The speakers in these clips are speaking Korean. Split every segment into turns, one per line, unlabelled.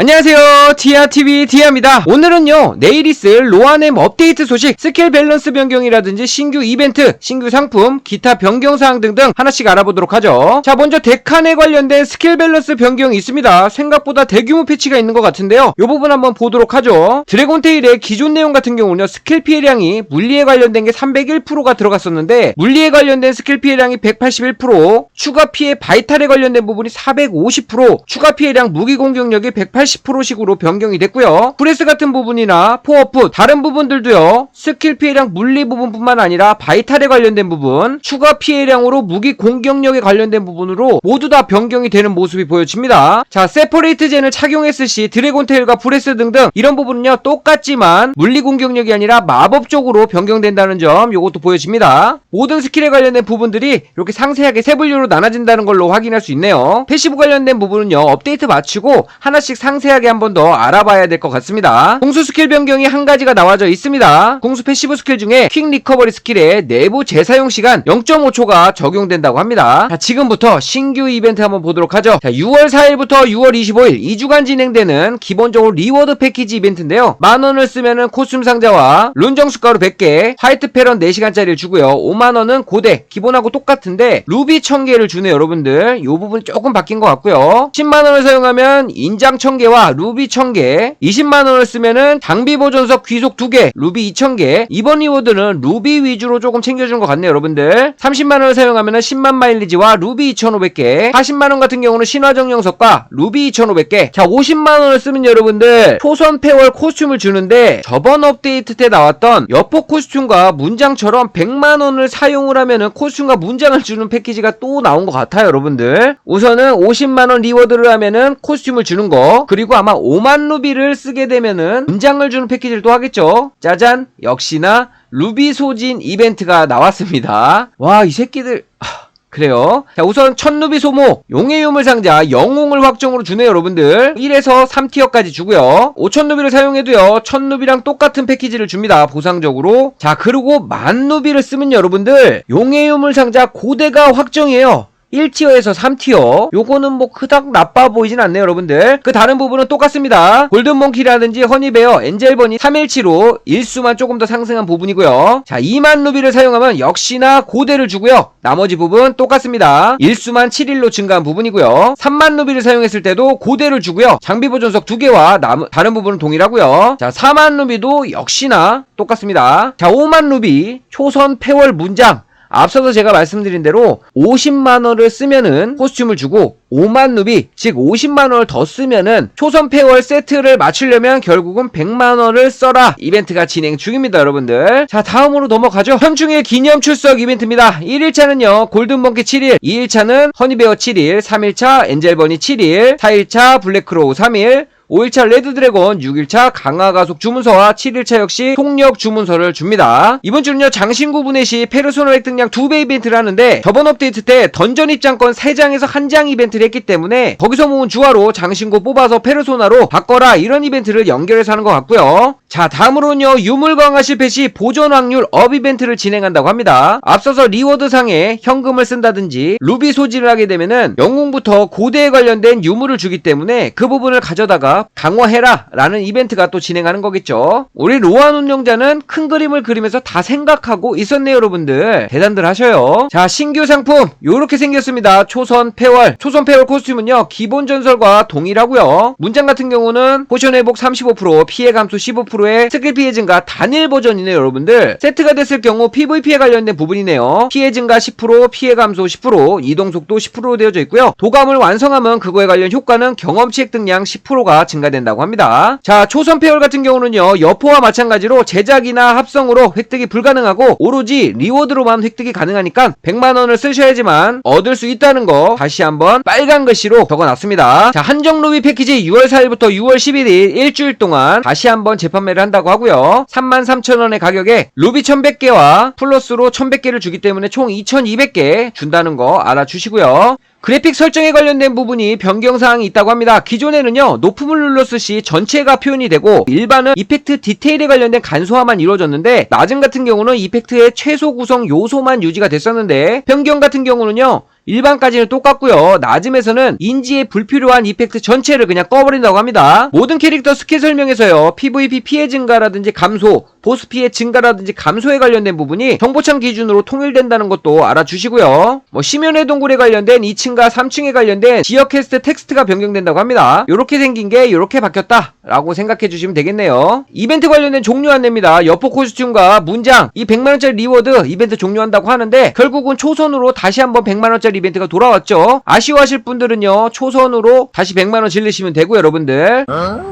안녕하세요. 디아TV 디아입니다. 오늘은요, 내일 있을 로아넴 업데이트 소식, 스킬 밸런스 변경이라든지 신규 이벤트, 신규 상품, 기타 변경 사항 등등 하나씩 알아보도록 하죠. 자, 먼저 데칸에 관련된 스킬 밸런스 변경이 있습니다. 생각보다 대규모 패치가 있는 것 같은데요. 이 부분 한번 보도록 하죠. 드래곤테일의 기존 내용 같은 경우는요, 스킬 피해량이 물리에 관련된 게 301%가 들어갔었는데, 물리에 관련된 스킬 피해량이 181%, 추가 피해 바이탈에 관련된 부분이 450%, 추가 피해량 무기 공격력이 180% 식으로 변경이 됐고요. 프레스 같은 부분이나 포어풋, 다른 부분들도요. 스킬 피해량 물리 부분뿐만 아니라 바이탈에 관련된 부분, 추가 피해량으로 무기 공격력에 관련된 부분으로 모두 다 변경이 되는 모습이 보여집니다. 자, 세퍼레이트 젠을 착용했을 시 드래곤 테일과 프레스 등등 이런 부분은요. 똑같지만 물리 공격력이 아니라 마법적으로 변경된다는 점 요것도 보여집니다. 모든 스킬에 관련된 부분들이 이렇게 상세하게 세 분류로 나눠진다는 걸로 확인할 수 있네요. 패시브 관련된 부분은요. 업데이트 마치고 하나씩 상 세하게 한 번 더 알아봐야 될 것 같습니다. 공수 스킬 변경이 한 가지가 나와져 있습니다. 공수 패시브 스킬 중에 퀵 리커버리 스킬의 내부 재사용 시간 0.5초가 적용된다고 합니다. 자, 지금부터 신규 이벤트 한번 보도록 하죠. 자, 6월 4일부터 6월 25일 2주간 진행되는 기본적으로 리워드 패키지 이벤트인데요. 만원을 쓰면은 코스튬 상자와 룬정 숟가루 100개, 화이트 패런 4시간짜리를 주고요. 5만원은 고대, 기본하고 똑같은데 루비 1000개를 주네요, 여러분들. 요 부분 조금 바뀐 것 같고요. 10만원을 사용하면 인장 1000개 와 루비 1000개, 20만원을 쓰면은 장비 보존석 귀속 2개, 루비 2000개, 이번 리워드는 루비 위주로 조금 챙겨주는 것 같네요, 여러분들. 30만원을 사용하면은 10만 마일리지와 루비 2500개, 40만원 같은 경우는 신화정령석과 루비 2500개, 자, 50만원을 쓰면 여러분들, 초선 폐월 코스튬을 주는데, 저번 업데이트 때 나왔던 여포 코스튬과 문장처럼 100만원을 사용을 하면은 코스튬과 문장을 주는 패키지가 또 나온 것 같아요, 여러분들. 우선은 50만원 리워드를 하면은 코스튬을 주는 거, 그리고 아마 5만 루비를 쓰게 되면은 문장을 주는 패키지를 또 하겠죠. 짜잔! 역시나 루비 소진 이벤트가 나왔습니다. 와, 이 새끼들. 하, 그래요. 자, 우선 천루비 소모, 용의 유물 상자, 영웅을 확정으로 주네요, 여러분들. 1에서 3티어까지 주고요. 5천루비를 사용해도요, 천루비랑 똑같은 패키지를 줍니다, 보상적으로. 자, 그리고 만루비를 쓰면 여러분들, 용의 유물 상자 고대가 확정이에요. 1티어에서 3티어. 요거는 뭐 그닥 나빠 보이진 않네요 여러분들. 그 다른 부분은 똑같습니다. 골든몽키라든지 허니베어 엔젤버니 317로 일수만 조금 더 상승한 부분이고요. 자 2만 루비를 사용하면 역시나 고대를 주고요. 나머지 부분 똑같습니다. 일수만 7일로 증가한 부분이고요. 3만 루비를 사용했을 때도 고대를 주고요. 장비 보존석 2개와 남, 다른 부분은 동일하고요. 자 4만 루비도 역시나 똑같습니다. 자 5만 루비 초선 폐월 문장 앞서서 제가 말씀드린 대로 50만원을 쓰면은 코스튬을 주고 5만 루비, 즉 50만원을 더 쓰면은 초선 폐월 세트를 맞추려면 결국은 100만원을 써라. 이벤트가 진행 중입니다 여러분들. 자 다음으로 넘어가죠. 현충일 기념 출석 이벤트입니다. 1일차는요 골든번키 7일 2일차는 허니베어 7일 3일차 엔젤버니 7일 4일차 블랙크로우 3일 5일차 레드드래곤, 6일차 강화가속 주문서와 7일차 역시 속력 주문서를 줍니다. 이번 주는요, 장신구 분해 시 페르소나 획득량 2배 이벤트를 하는데, 저번 업데이트 때 던전 입장권 3장에서 1장 이벤트를 했기 때문에, 거기서 모은 주화로 장신구 뽑아서 페르소나로 바꿔라, 이런 이벤트를 연결해서 하는 것 같고요. 자, 다음으로는요, 유물 강화 실패 시 보존 확률 업 이벤트를 진행한다고 합니다. 앞서서 리워드 상에 현금을 쓴다든지, 루비 소지를 하게 되면은, 영웅부터 고대에 관련된 유물을 주기 때문에, 그 부분을 가져다가 강화해라 라는 이벤트가 또 진행하는 거겠죠. 우리 로안 운영자는 큰 그림을 그리면서 다 생각하고 있었네요 여러분들. 대단들 하셔요. 자 신규 상품. 요렇게 생겼습니다. 초선 폐월 초선 폐월 코스튬은요 기본 전설과 동일하고요. 문장 같은 경우는 포션 회복 35% 피해 감소 15%의 스킬 피해 증가 단일 버전이네요 여러분들. 세트가 됐을 경우 PVP에 관련된 부분이네요. 피해 증가 10% 피해 감소 10% 이동 속도 10% 되어져 있고요. 도감을 완성하면 그거에 관련 효과는 경험치 획득량 10%가 증가된다고 합니다. 자, 초선 폐월 같은 경우는요, 여포와 마찬가지로 제작이나 합성으로 획득이 불가능하고 오로지 리워드로만 획득이 가능하니까 100만 원을 쓰셔야지만 얻을 수 있다는 거 다시 한번 빨간 글씨로 적어놨습니다. 자, 한정 루비 패키지 6월 4일부터 6월 11일 일주일 동안 다시 한번 재판매를 한다고 하고요. 33,000원의 가격에 루비 1100개와 플러스로 1100개를 주기 때문에 총 2200개 준다는 거 알아주시고요. 그래픽 설정에 관련된 부분이 변경사항이 있다고 합니다. 기존에는요, 높음을 눌렀을 시 전체가 표현이 되고, 일반은 이펙트 디테일에 관련된 간소화만 이루어졌는데, 낮음 같은 경우는 이펙트의 최소 구성 요소만 유지가 됐었는데, 변경 같은 경우는요, 일반까지는 똑같고요. 낮음에서는 인지에 불필요한 이펙트 전체를 그냥 꺼버린다고 합니다. 모든 캐릭터 스킬 설명에서요. PVP 피해 증가라든지 감소, 보스 피해 증가라든지 감소에 관련된 부분이 정보창 기준으로 통일된다는 것도 알아주시고요. 뭐 심연의 동굴에 관련된 2층과 3층에 관련된 지역 퀘스트 텍스트가 변경된다고 합니다. 이렇게 생긴 게 이렇게 바뀌었다 라고 생각해 주시면 되겠네요. 이벤트 관련된 종료 안내입니다. 여포 코스튬과 문장 이 100만원짜리 리워드 이벤트 종료한다고 하는데 결국은 초선으로 다시 한번 100만원짜리 이벤트가 돌아왔죠. 아쉬워하실 분들은요 초선으로 다시 100만원 질르시면 되고 여러분들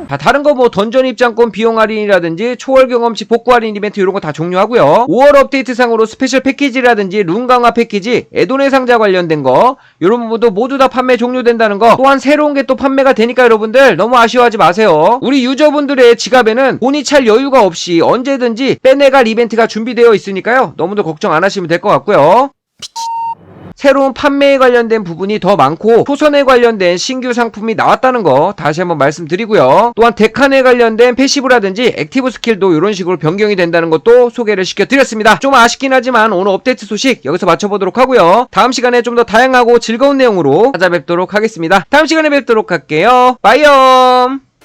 자, 다른 거 뭐 던전 입장권 비용 할인이라든지 초월 경험치 복구 할인 이벤트 이런 거 다 종료하고요. 5월 업데이트 상으로 스페셜 패키지라든지 룬 강화 패키지, 에도네 상자 관련된 거 이런 부분도 모두 다 판매 종료된다는 거 또한 새로운 게 또 판매가 되니까 여러분들 너무 아쉬워하지 마세요. 우리 유저분들의 지갑에는 돈이 찰 여유가 없이 언제든지 빼내갈 이벤트가 준비되어 있으니까요. 너무도 걱정 안 하시면 될 것 같고요. 새로운 판매에 관련된 부분이 더 많고 초선에 관련된 신규 상품이 나왔다는 거 다시 한번 말씀드리고요. 또한 데칸에 관련된 패시브라든지 액티브 스킬도 이런 식으로 변경이 된다는 것도 소개를 시켜드렸습니다. 좀 아쉽긴 하지만 오늘 업데이트 소식 여기서 마쳐보도록 하고요. 다음 시간에 좀 더 다양하고 즐거운 내용으로 찾아뵙도록 하겠습니다. 다음 시간에 뵙도록 할게요. 빠이염!